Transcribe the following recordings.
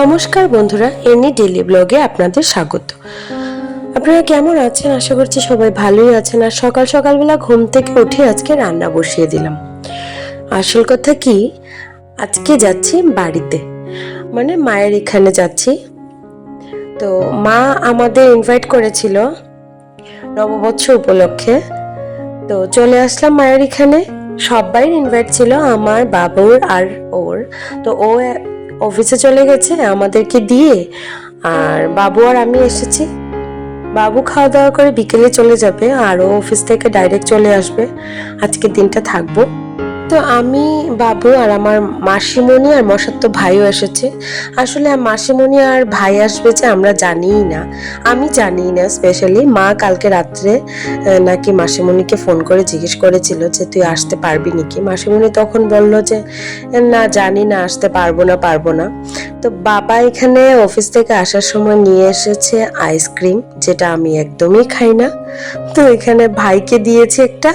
নমস্কার বন্ধুরা এমনি ডেলি ব্লগে আপনাদের স্বাগত। আপনারা কেমন আছেন? আশা করছি সবাই ভালোই আছেন। আর সকাল সকালবেলা ঘুম থেকে উঠে আজকে রান্না বসিয়ে দিলাম। আসল কথা কি? আজকে যাচ্ছি বাড়িতে। মানে মায়ের এখানে যাচ্ছি। তো মা আমাদের ইনভাইট করেছিল নববর্ষ উপলক্ষে। তো চলে আসলাম মায়ের এখানে। সবাই ইনভাইট ছিল আমার বাবুর আর ওর। তো ও অফিসে চলে গেছে, আমাদেরকে দিয়ে। আর বাবু আর আমি এসেছি। বাবু খাওয়া দাওয়া করে বিকেলে চলে যাবে, আর ও অফিস থেকে ডাইরেক্ট চলে আসবে। আজকের দিনটা থাকব। তো আমি, বাবু আর আমার মাসিমণি আর মশাত্ত ভাইও এসেছে। আসলে মাসিমণি আর ভাই আসবে যে আমরা জানিই না। আমি জানি না স্পেশালি মা কালকে রাত্রে নাকি মাসিমণিকে ফোন করে জিজ্ঞেস করেছিল যে তুই আসতে পারবি নাকি? মাসিমণি তখন বলল যে না, জানি না, আসতে পারব না পারব না। তো বাবা এখানে অফিস থেকে আসার সময় নিয়ে এসেছে আইসক্রিম যেটা আমি একদমই খাই না। তো এখানে ভাইকে দিয়েছে একটা,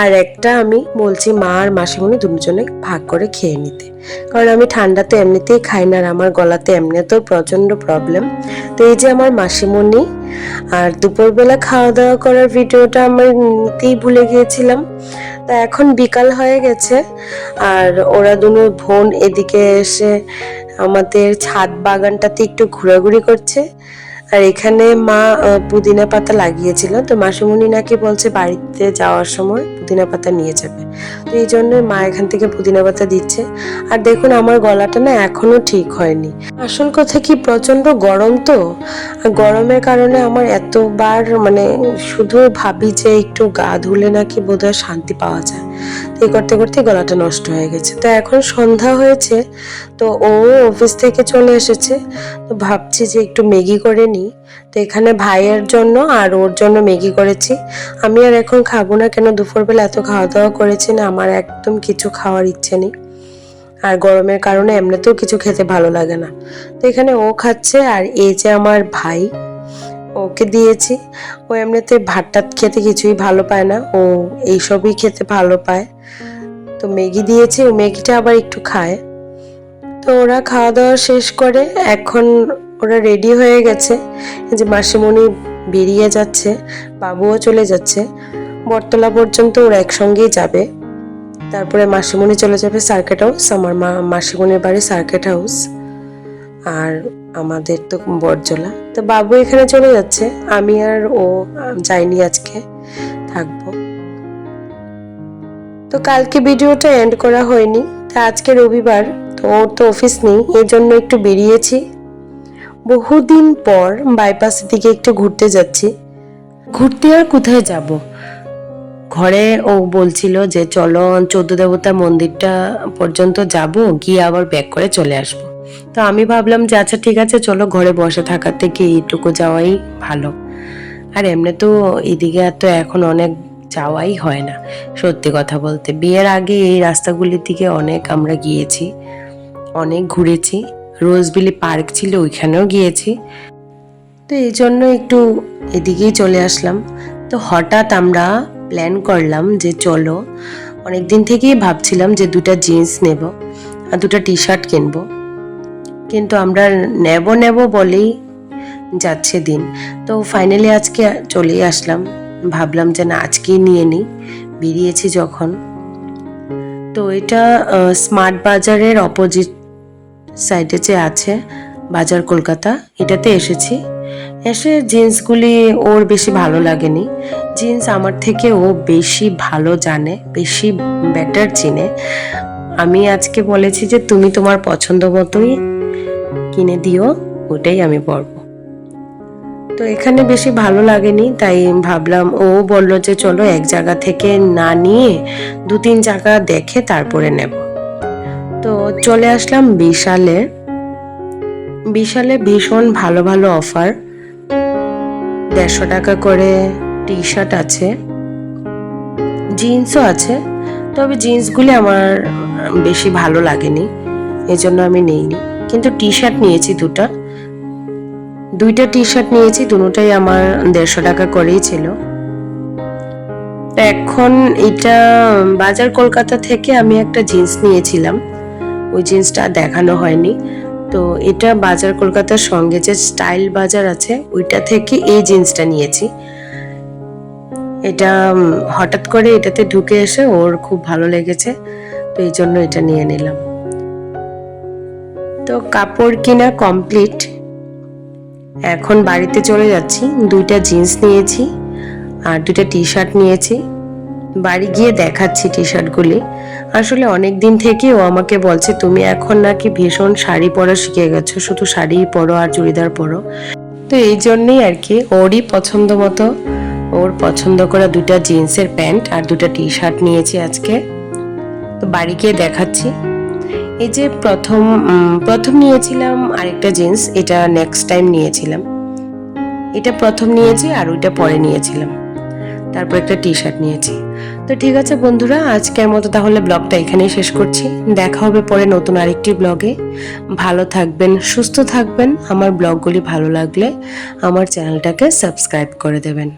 আর একটা আমি বলছি মা আর মাসিমণি দুজনে ভাগ করে খেয়ে নিতে। কারণ আমি ঠান্ডা তো এমনিতেই খাই না, আর আমার গলাতে এমনিতেও প্রচণ্ড প্রবলেম তো এই যে আমার মাসিমণি, আর দুপুরবেলা খাওয়া দাওয়া করার ভিডিওটা আমার নিতেই ভুলে গিয়েছিলাম। তা এখন বিকাল হয়ে গেছে, আর ওরা দুনো বোন এদিকে এসে আমাদের ছাদ বাগানটাতে একটু ঘোরাঘুরি করছে। আর এখানে মা পুদিনা পাতা লাগিয়েছিল। তো মাসিমণি নাকি বলছে বাড়িতে যাওয়ার সময় পুদিনা পাতা নিয়ে যাবে। তো এই জন্য মা এখান থেকে পুদিনা পাতা দিচ্ছে। আর দেখুন আমার গলাটা না এখনও ঠিক হয়নি। আসল কথা কি প্রচণ্ড গরম তো। গরমের কারণে আমার এতবার মানে শুধু ভাবি যে একটু গা ধুলে নাকি বোধহয় শান্তি পাওয়া যায়। এই করতে করতে গলাটা নষ্ট হয়ে গেছে। তো এখন সন্ধ্যা হয়েছে, তো ও অফিস থেকে চলে এসেছে। তো ভাবছি যে একটু ম্যাগি করে নিই। তো এখানে ভাইয়ের জন্য আর ওর জন্য ম্যাগি করেছি। আমি আর এখন খাব না কেন? দুপুরবেলা এত খাওয়া দাওয়া করেছি না, আমার একদম কিছু খাওয়ার ইচ্ছে নেই। আর গরমের কারণে এমনিতেও কিছু খেতে ভালো লাগে না। তো এখানে ও খাচ্ছে আর এই যে আমার ভাই, ওকে দিয়েছি। ও এমনিতে ভাত টাত খেতে কিছুই ভালো পায় না। ও এইসবই খেতে ভালো পায়। তো ম্যাগি দিয়েছে, ও ম্যাগিটা আবার একটু খায়। তো ওরা খাওয়া দাওয়া শেষ করে, এখন ওরা রেডি হয়ে গেছে। যে মাসিমণি বেরিয়ে যাচ্ছে, বাবুও চলে যাচ্ছে। বটতলা পর্যন্ত ওরা একসঙ্গেই যাবে। তারপরে মাসিমণি চলে যাবে সার্কেট হাউস আমার মা, মাসিমণির বাড়ি সার্কেট হাউস আর আমাদের তো বরজলা তো বাবু এখানে চলে যাচ্ছে, আমি আর ও যাইনি আজকে, থাকব। তো কালকে ভিডিওটা এন্ড করা হয়নি, তা আজকে রবিবার, তো ওর তো অফিস নেই, এই জন্য একটু বেরিয়েছি। বহুদিন পর বাইপাসের দিকে একটু ঘুরতে যাচ্ছি। ঘুরতে আর কোথায় যাব? ঘরে ও বলছিল যে চলো চোদ্দ দেবতা মন্দিরটা পর্যন্ত যাব, গিয়ে আবার ব্যাক করে চলে আসব। তো আমি ভাবলাম যে আচ্ছা ঠিক আছে, চলো ঘরে বসে থাকার থেকে এইটুকু যাওয়াই ভালো। আর এমনি তো এদিকে তো এখন অনেক যাওয়াই হয় না। সত্যি কথা বলতে, বিয়ের আগে এই রাস্তাগুলির দিকে অনেক আমরা গিয়েছি, অনেক ঘুরেছি। রোজবিলি পার্ক ছিল, ওইখানেও গিয়েছি। তো এই জন্য একটু এদিকেই চলে আসলাম। তো হঠাৎ আমরা প্ল্যান করলাম যে চলো অনেক দিন থেকেই ভাবছিলাম যে দুটা জিন্স নেব আর দুটা টি শার্ট কিনবো। কিন্তু আমরা নেব নেব বলেই যাচ্ছে দিন। তো ফাইনালি আজকে চলেই আসলাম। ভাবলাম যে না, আজকেই নিয়ে নিই। বেরিয়েছি যখন। তো এটা স্মার্ট বাজারের অপোজিট সাইডে যে আছে, বাজার কলকাতা, এটাতে এসেছি। এসে জিন্সগুলি ওর বেশি ভালো লাগেনি। জিন্স আমার থেকে ও বেশি ভালো জানে, বেশি বেটার চিনে। আমি আজকে বলেছি যে, তুমি তোমার পছন্দ মতোই কিনে দিও, ওটাই আমি পরবো। তো এখানে বেশি ভালো লাগেনি, তাই ভাবলাম ও বলল যে চলো এক জায়গা থেকে না নিয়ে দু তিন জায়গা দেখে তারপরে নেব। তো চলে আসলাম বিশালে। বিশালে ভীষণ ভালো ভালো অফার। দেড়শো টাকা করে টি শার্ট আছে, জিন্সও আছে, তবে জিন্সগুলি আমার বেশি ভালো লাগেনি এই জন্য আমি নেইনি। কিন্তু টি শার্ট নিয়েছি দুটা। দুইটা টি শার্ট নিয়েছি দুটোটাই আমার দেড়শো টাকা করেই ছিল। এখন এটা বাজার কলকাতা থেকে আমি একটা জিন্স নিয়েছিলাম। ওই জিন্সটা দেখানো হয়নি। তো এটা বাজার কলকাতার সঙ্গে যে স্টাইল বাজার আছে, ওইটা থেকে এই জিন্সটা নিয়েছি। এটা হঠাৎ করে এটাতে ঢুকে এসে ওর খুব ভালো লেগেছে, তো এই জন্য এটা নিয়ে নিলাম। তো কাপড় কিনা কমপ্লিট এখন বাড়িতে চলে যাচ্ছি। দুইটা জিন্স নিয়েছি আর দুইটা টি শার্ট নিয়েছি। বাড়ি গিয়ে দেখাচ্ছি টি শার্টগুলি আসলে অনেক দিন থেকে ও আমাকে বলছে, তুমি এখন নাকি ভীষণ শাড়ি পরা, শিখে গেছো। শুধু শাড়ি পরো আর চুড়িদার পরো। তো এই জন্যই আর কি, ওরই পছন্দ মতো, ওর পছন্দ করা দুটা জিন্সের প্যান্ট আর দুটা টি শার্ট নিয়েছি আজকে। তো বাড়ি গিয়ে দেখাচ্ছি। এই যে প্রথম প্রথম নিয়েছিলাম আরেকটা জিন্স, এটা নেক্সট টাইম নিয়েছিলাম। এটা প্রথম নিয়েছি আর ওইটা পরে নিয়েছিলাম। তারপর একটা টি শার্ট নিয়েছি। তো ঠিক আছে বন্ধুরা, আজকের মতো তাহলে ব্লগটা এখানেই শেষ করছি। দেখা হবে পরে নতুন আরেকটি ব্লগে। ভালো থাকবেন, সুস্থ থাকবেন। আমার ব্লগগুলি ভালো লাগলে আমার চ্যানেলটাকে সাবস্ক্রাইব করে দেবেন।